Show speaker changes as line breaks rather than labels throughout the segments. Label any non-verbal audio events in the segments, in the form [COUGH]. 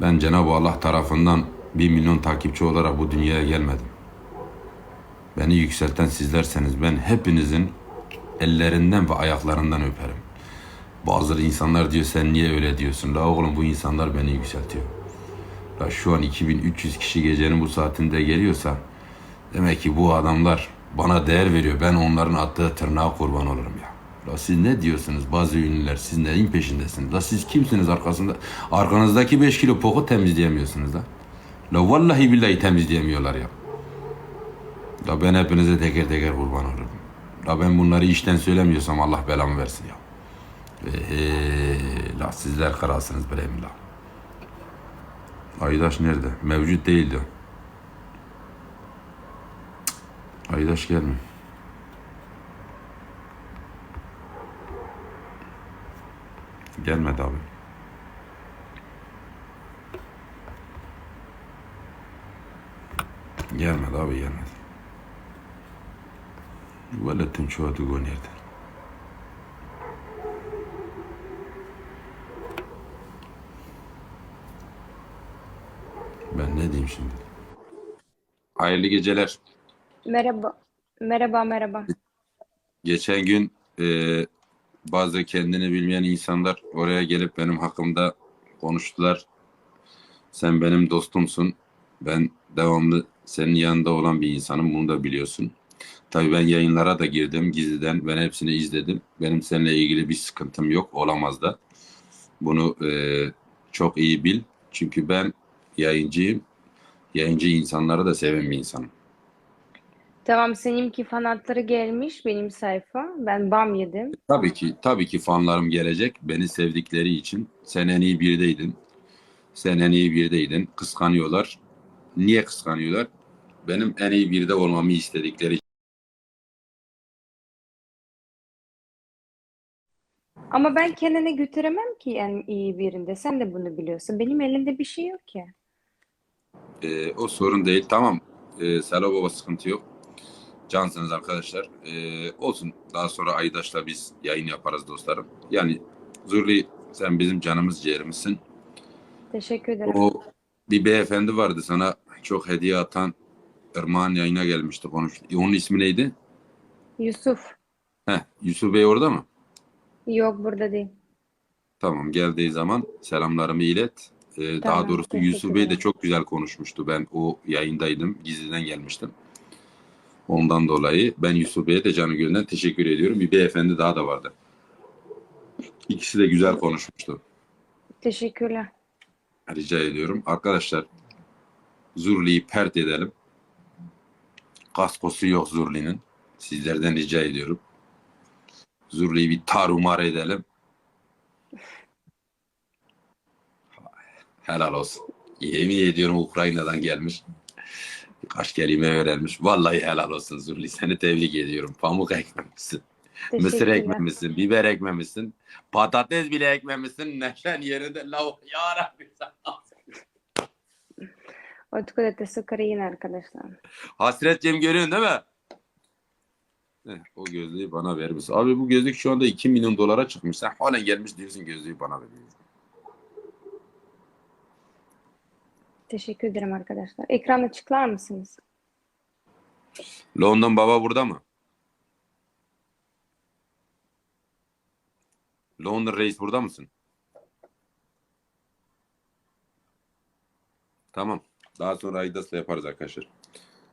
Ben Cenab-ı Allah tarafından bir milyon takipçi olarak bu dünyaya gelmedim. Beni yükselten sizlerseniz ben hepinizin ellerinden ve ayaklarından öperim. Bazı insanlar diyor sen niye öyle diyorsun? La oğlum bu insanlar beni yükseltiyor. La şu an 2300 kişi gecenin bu saatinde geliyorsa demek ki bu adamlar bana değer veriyor. Ben onların attığı tırnağa kurban olurum. La siz ne diyorsunuz bazı ünlüler? Siz neyin peşindesiniz? La siz kimsiniz arkasında? Arkanızdaki 5 kilo poku temizleyemiyorsunuz da. La vallahi billahi temizleyemiyorlar ya. La ben hepinize teker teker kurban olurum. La ben bunları işten söylemiyorsam Allah belamı versin ya. Eee, la sizler kralsınız bre la. Aydaş nerede? Mevcut değil diyor. Cık, Aydaş gelmiyor. Gelmedi abi. Gelmedi abi gelmedi. Veletin çoğu nerede? Ben ne diyeyim şimdi? Hayırlı geceler.
Merhaba. Merhaba, merhaba.
Geçen gün e, bazı kendini bilmeyen insanlar oraya gelip benim hakkımda konuştular. Sen benim dostumsun. Ben devamlı senin yanında olan bir insanım. Bunu da biliyorsun. Tabii ben yayınlara da girdim gizliden. Ben hepsini izledim. Benim seninle ilgili bir sıkıntım yok. Olamaz da. Bunu e, çok iyi bil. Çünkü ben yayıncıyım. Yayıncı insanları da seven bir insanım.
Tamam, seninki fanatları gelmiş benim sayfa. Ben bam yedim.
Tabii ki, tabii ki fanlarım gelecek. Beni sevdikleri için. Sen en iyi birdeydin. Sen en iyi birdeydin. Kıskanıyorlar. Niye kıskanıyorlar? Benim en iyi birde olmamı istedikleri için.
Ama ben kendine götüremem ki en iyi birinde. Sen de bunu biliyorsun. Benim elimde bir şey yok ki.
Ee, o sorun değil. Tamam. Ee, Selo Baba sıkıntı yok. Cansınız arkadaşlar. Ee, olsun. Daha sonra Aydaş'la biz yayın yaparız dostlarım. Yani Zurli sen bizim canımız ciğerimizsin.
Teşekkür ederim.
O bir beyefendi vardı sana çok hediye atan Irmak'ın yayına gelmişti konuş. Onun ismi neydi?
Yusuf.
Heh, Yusuf Bey orada mı?
Yok burada değil.
Tamam geldiği zaman selamlarımı ilet. Ee, daha
Tamam,
doğrusu
teşekkür
Yusuf Bey de
ederim.
çok güzel konuşmuştu. Ben o yayındaydım. Gizliden gelmiştim. Ondan dolayı ben Yusuf Bey'e de canı gönülden teşekkür ediyorum. Bir beyefendi daha da vardı. İkisi de güzel konuşmuştu.
Teşekkürler.
Rica ediyorum. Arkadaşlar Zurli'yi pert edelim. Kaskosu yok Zurli'nin. Sizlerden rica ediyorum. Zurli'yi bir tarumar edelim. Helal olsun. Yemin ediyorum Ukrayna'dan gelmiş. Birkaç kelime öğrenmiş. Vallahi helal olsun Zurli. Seni tebrik ediyorum. Pamuk ekmemişsin. Mısır
Teşekkürler.
ekmemişsin. Biber ekmemişsin. Patates bile ekmemişsin. Neşen yerinde lavuk. Ya Rabbi sen
Откуда с Украины arkadaşlar.
Hasretciğim görüyorsun değil mi? Heh, o gözlüğü bana ver misin? Abi bu gözlük şu anda 2 milyon dolara çıkmış. Sen halen gelmiş diyorsun gözlüğü bana ver.
Teşekkür ederim arkadaşlar. Ekranı açıklar mısınız?
London baba burada mı? London reis burada mısın? Tamam. Daha sonra Aydas'la yaparız arkadaşlar.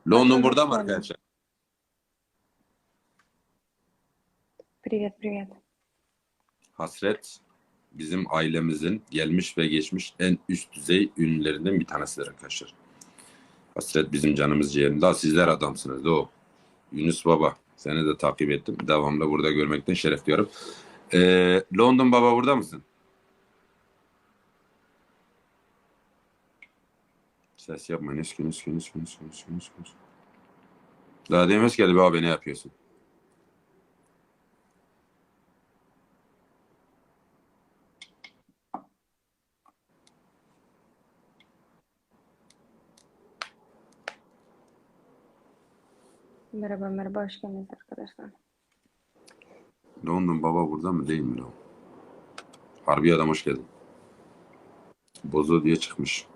London burada mı arkadaşlar?
Привет, привет.
Hasret bizim ailemizin gelmiş ve geçmiş en üst düzey ünlülerinden bir tanesidir arkadaşlar. Hasret bizim canımız ciğerimiz. Daha sizler adamsınız da o. Yunus Baba. Seni de takip ettim. Devamlı burada görmekten şeref duyuyorum. Ee, London Baba burada mısın? Ses yapma. Nüskü, nüskü, nüskü, nüskü, nüskü, nüskü. Daha demez ki abi ne yapıyorsun?
Merhaba, merhaba. Hoş geldiniz arkadaşlar.
London Baba burada mı değil mi lan? Harbi adam hoş geldin. Bozo diye çıkmış.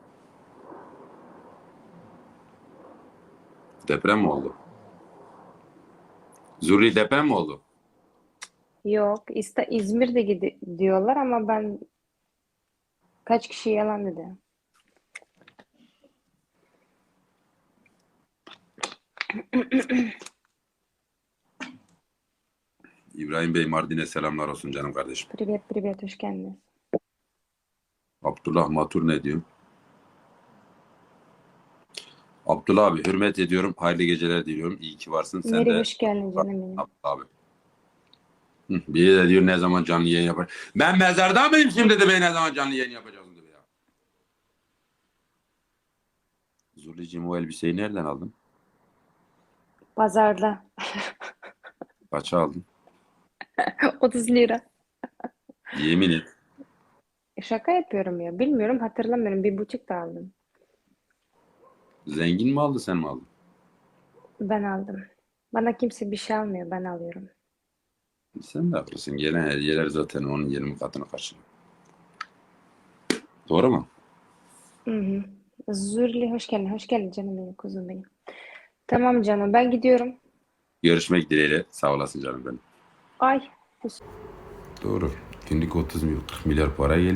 Deprem mi oldu? Zuri deprem mi oldu?
Yok, İsta İzmir'de gidi- diyorlar ama ben kaç kişi yalan dedi.
İbrahim Bey Mardin'e selamlar olsun canım kardeşim.
Privet, privet, hoş geldiniz.
Abdullah Matur ne diyor? Abdullah abi hürmet ediyorum. Hayırlı geceler diliyorum. İyi ki varsın. Sen
Meri
de
hoş geldin canım benim.
Abdullah abi. Hı, Biri de diyor ne zaman canlı yayın yapar. Ben mezarda mıyım şimdi de ben ne zaman canlı yayın yapacağım diyor ya. Zuliciğim o elbiseyi nereden aldın?
Pazarda.
Kaça aldın? [LAUGHS]
30 lira.
Yemin et.
Şaka yapıyorum ya. Bilmiyorum, hatırlamıyorum. Bir buçuk da aldım.
Zengin mi aldı sen mi aldın?
Ben aldım. Bana kimse bir şey almıyor, ben alıyorum.
Sen de haklısın. Gelen hediyeler zaten onun 20 katını karşılıyor. Doğru mu?
Hı hı. Zürli hoş geldin. Hoş geldin canım benim, kuzum benim. Tamam canım, ben gidiyorum.
Görüşmek dileğiyle. Sağ olasın canım benim.
Ay,
Doğru. Günlük 30 mil- 40 milyar para geliyor.